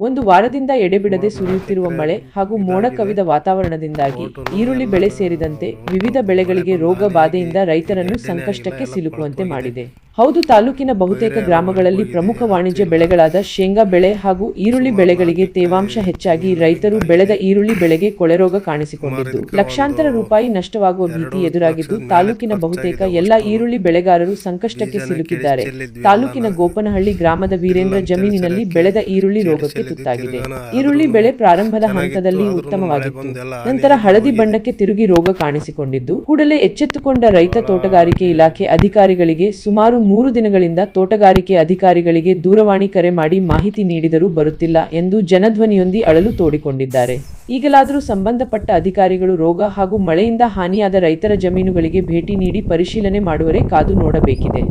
ಒಂದು ವಾರದಿಂದ ಎಡೆಬಿಡದೆ ಸುರಿಯುತ್ತಿರುವ ಮಳೆ ಹಾಗೂ ಮೋಡ ಕವಿದ ವಾತಾವರಣದಿಂದಾಗಿ ಈರುಳ್ಳಿ ಬೆಳೆ ಸೇರಿದಂತೆ ವಿವಿಧ ಬೆಳೆಗಳಿಗೆ ರೋಗ ಬಾಧೆಯಿಂದ ರೈತರನ್ನು ಸಂಕಷ್ಟಕ್ಕೆ ಸಿಲುಕುವಂತೆ ಮಾಡಿದೆ. ಹೌದು ತಾಲೂಕಿನ ಬಹುತೇಕ ಗ್ರಾಮಗಳಲ್ಲಿ ಪ್ರಮುಖ ವಾಣಿಜ್ಯ ಬೆಳೆಗಳಾದ ಶೇಂಗಾ ಬೆಳೆ ಹಾಗೂ ಈರುಳ್ಳಿ ಬೆಳೆಗಳಿಗೆ ತೇವಾಂಶ ಹೆಚ್ಚಾಗಿ ರೈತರು ಬೆಳೆದ ಈರುಳ್ಳಿ ಬೆಳೆಗೆ ಕೊಳೆರೋಗ ಕಾಣಿಸಿಕೊಂಡಿದ್ದು. ಲಕ್ಷಾಂತರ ರೂಪಾಯಿ ನಷ್ಟವಾಗುವ ಭೀತಿ ಎದುರಾಗಿದ್ದು ತಾಲೂಕಿನ ಬಹುತೇಕ ಎಲ್ಲ ಈರುಳ್ಳಿ ಬೆಳೆಗಾರರು ಸಂಕಷ್ಟಕ್ಕೆ ಸಿಲುಕಿದ್ದಾರೆ. ತಾಲೂಕಿನ ಗೋಪನಹಳ್ಳಿ ಗ್ರಾಮದ ವೀರೇಂದ್ರ ಜಮೀನಿನಲ್ಲಿ ಬೆಳೆದ ಈರುಳ್ಳಿ ರೋಗಕ್ಕೆ ತುತ್ತಾಗಿದೆ. ಈರುಳ್ಳಿ ಬೆಳೆ ಪ್ರಾರಂಭದ ಹಂತದಲ್ಲಿ ಉತ್ತಮವಾಗಿತ್ತು. ನಂತರ ಹಳದಿ ಬಣ್ಣಕ್ಕೆ ತಿರುಗಿ ರೋಗ ಕಾಣಿಸಿಕೊಂಡಿದ್ದು. ಕೂಡಲೇ ಎಚ್ಚೆತ್ತುಕೊಂಡ ರೈತ ತೋಟಗಾರಿಕೆ ಇಲಾಖೆ ಅಧಿಕಾರಿಗಳಿಗೆ ಸುಮಾರು ಮೂರು ದಿನಗಳಿಂದ ತೋಟಗಾರಿಕೆ ಅಧಿಕಾರಿಗಳಿಗೆ ದೂರವಾಣಿ ಕರೆ ಮಾಡಿ ಮಾಹಿತಿ ನೀಡಿದರೂ ಬರುತ್ತಿಲ್ಲ ಎಂದು ಜನಧ್ವನಿಯೊಂದಿ ಅಳಲು ತೋಡಿಕೊಂಡಿದ್ದಾರೆ. ಈಗಲಾದರೂ ಸಂಬಂಧಪಟ್ಟ ಅಧಿಕಾರಿಗಳು ರೋಗ ಹಾಗೂ ಮಳೆಯಿಂದ ಹಾನಿಯಾದ ರೈತರ ಜಮೀನುಗಳಿಗೆ ಭೇಟಿ ನೀಡಿ ಪರಿಶೀಲನೆ ಮಾಡುವರೆ ಕಾದು ನೋಡಬೇಕಿದೆ.